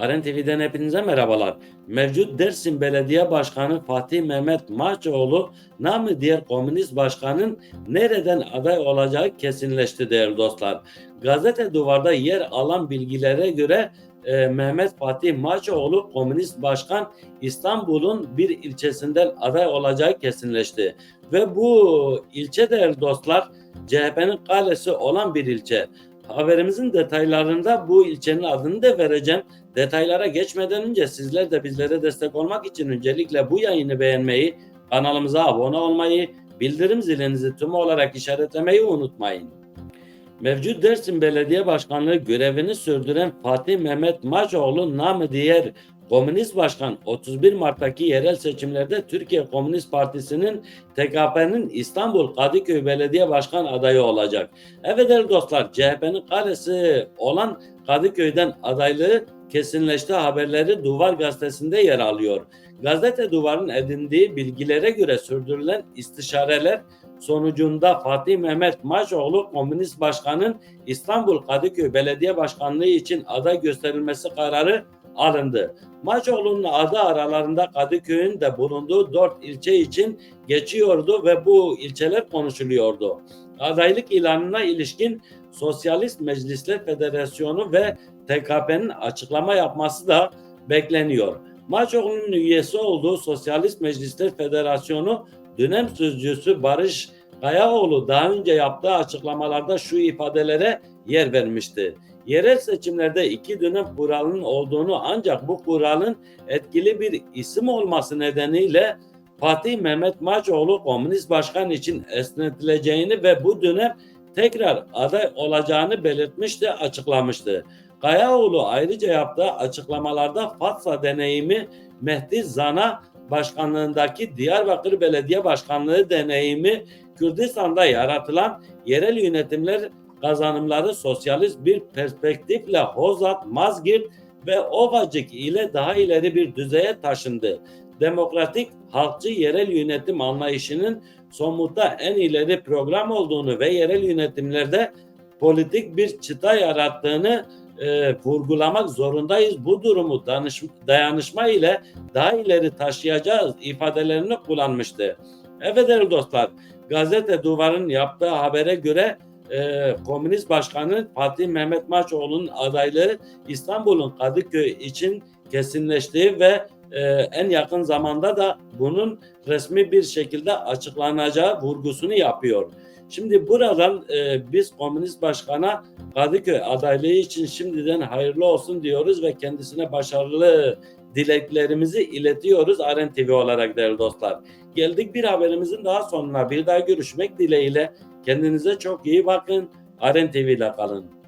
Aren TV'den hepinize merhabalar. Mevcut Dersim Belediye Başkanı Fatih Mehmet Mahçoğlu, namı diğer Komünist Başkan'ın nereden aday olacağı kesinleşti değerli dostlar. Gazete Duvar'da yer alan bilgilere göre e, Mehmet Fatih Mahçoğlu Komünist Başkan İstanbul'un bir ilçesinden aday olacağı kesinleşti. Ve bu ilçe değerli dostlar CHP'nin kalesi olan bir ilçe. Haberimizin detaylarında bu ilçenin adını da vereceğim. Detaylara geçmeden önce sizler de bizlere destek olmak için öncelikle bu yayını beğenmeyi, kanalımıza abone olmayı, bildirim zilinizi tüm olarak işaretlemeyi unutmayın. Mevcut Dersim Belediye Başkanlığı görevini sürdüren Fatih Mehmet Maçoğlu namı diğer Komünist Başkan 31 Mart'taki yerel seçimlerde Türkiye Komünist Partisi'nin TKP'nin İstanbul Kadıköy Belediye Başkan adayı olacak. Evet değerli dostlar CHP'nin kalesi olan Kadıköy'den adaylığı kesinleşti haberleri Duvar Gazetesi'nde yer alıyor. Gazete Duvar'ın edindiği bilgilere göre sürdürülen istişareler sonucunda Fatih Mehmet Maçoğlu Komünist Başkan'ın İstanbul Kadıköy Belediye Başkanlığı için aday gösterilmesi kararı alındı. Maçoğlu'nun adı aralarında Kadıköy'ün de bulunduğu dört ilçe için geçiyordu ve bu ilçeler konuşuluyordu. Adaylık ilanına ilişkin Sosyalist Meclisler Federasyonu ve TKP'nin açıklama yapması da bekleniyor. Maçoğlu'nun üyesi olduğu Sosyalist Meclisler Federasyonu dönem sözcüsü Barış Kayaoğlu daha önce yaptığı açıklamalarda şu ifadelere yer vermişti. Yerel seçimlerde iki dönem kuralının olduğunu ancak bu kuralın etkili bir isim olması nedeniyle Fatih Mehmet Maçoğlu Komünist Başkan için esnetileceğini ve bu dönem tekrar aday olacağını belirtmişti, açıklamıştı. Kayaoğlu ayrıca yaptığı açıklamalarda Fatsa deneyimi Mehdi Zana başkanlığındaki Diyarbakır Belediye Başkanlığı deneyimi Kürdistan'da yaratılan yerel yönetimler kazanımları sosyalist bir perspektifle Hozat, Mazgirt ve Ovacık ile daha ileri bir düzeye taşındı. Demokratik halkçı yerel yönetim anlayışının somutta en ileri program olduğunu ve yerel yönetimlerde politik bir çıta yarattığını e, vurgulamak zorundayız. Bu durumu danış, dayanışma ile daha ileri taşıyacağız ifadelerini kullanmıştı. Evet değerli dostlar, gazete duvarın yaptığı habere göre e, Komünist Başkanı Fatih Mehmet Maçoğlu'nun adaylığı İstanbul'un Kadıköy için kesinleştiği ve e, en yakın zamanda da bunun resmi bir şekilde açıklanacağı vurgusunu yapıyor. Şimdi buradan e, biz Komünist Başkan'a Kadıköy adaylığı için şimdiden hayırlı olsun diyoruz ve kendisine başarılı dileklerimizi iletiyoruz Aren TV olarak değerli dostlar. Geldik bir haberimizin daha sonuna. Bir daha görüşmek dileğiyle. Kendinize çok iyi bakın. Aren TV ile kalın.